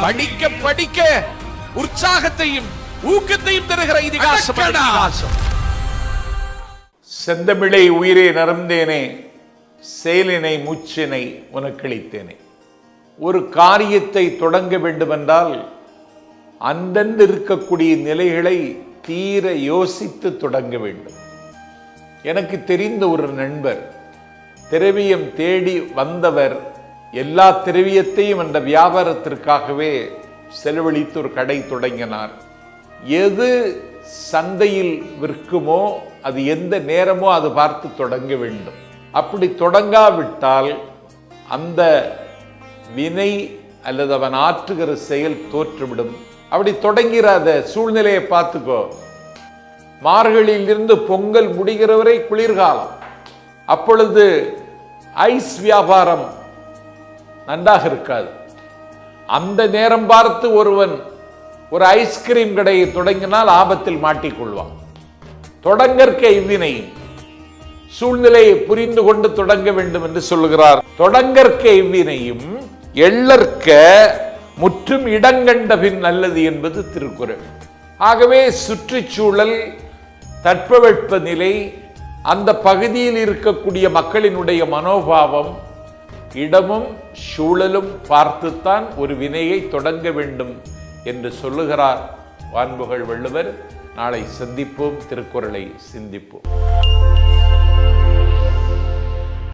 படிக்க படிக்க உற்சாகத்தையும் ஊக்கத்தையும் தருகிற இதிகாசம் செந்தமிழை உயிரே நரந்தேனே செயலினை மூச்சினை உனக்களித்தேனே ஒரு காரியத்தை தொடங்க வேண்டுமென்றால் அந்தந்து இருக்கக்கூடிய நிலைகளை தீர யோசித்து தொடங்க வேண்டும். எனக்கு தெரிந்த ஒரு நண்பர் திரவியம் தேடி வந்தவர் எல்லா திரவியத்தையும் அந்த வியாபாரத்திற்காகவே செலவழித்து ஒரு கடை தொடங்கினார். எது சந்தையில் விற்குமோ அது எந்த நேரமோ அது பார்த்து தொடங்க வேண்டும். அப்படி தொடங்காவிட்டால் அந்த வினை அல்லது அவன் ஆற்றுகிற செயல் தோற்றுவிடும். அப்படி தொடங்கிற அந்த சூழ்நிலையை பார்த்துக்கோ. மார்கழியிலிருந்து பொங்கல் முடிகிற வரை குளிர்காலம். அப்பொழுது ஐஸ் வியாபாரம் நன்றாக இருக்காது. அந்த நேரம் பார்த்து ஒருவன் ஒரு ஐஸ்கிரீம் கடையை தொடங்கினால் ஆபத்தில் மாட்டிக்கொள்வான் தொடங்கற்க இவ்வினை. சூழ்நிலையை புரிந்து கொண்டு தொடங்க வேண்டும் என்று சொல்லுகிறார். தொடங்கற்க இவ்வினையும் எள்ளற்க முற்றும் இடங்கண்ட பின் நல்லது என்பது திருக்குறள். ஆகவே சுற்றுச்சூழல் தட்பவெட்ப நிலை அந்த பகுதியில் இருக்கக்கூடிய மக்களினுடைய மனோபாவம் இடமும் சூழலும் பார்த்துத்தான் ஒரு வினையை தொடங்க வேண்டும் என்று சொல்லுகிறார் வான்புகள் வள்ளுவர். நாளை சந்திப்போம் திருக்குறளை சிந்திப்போம்.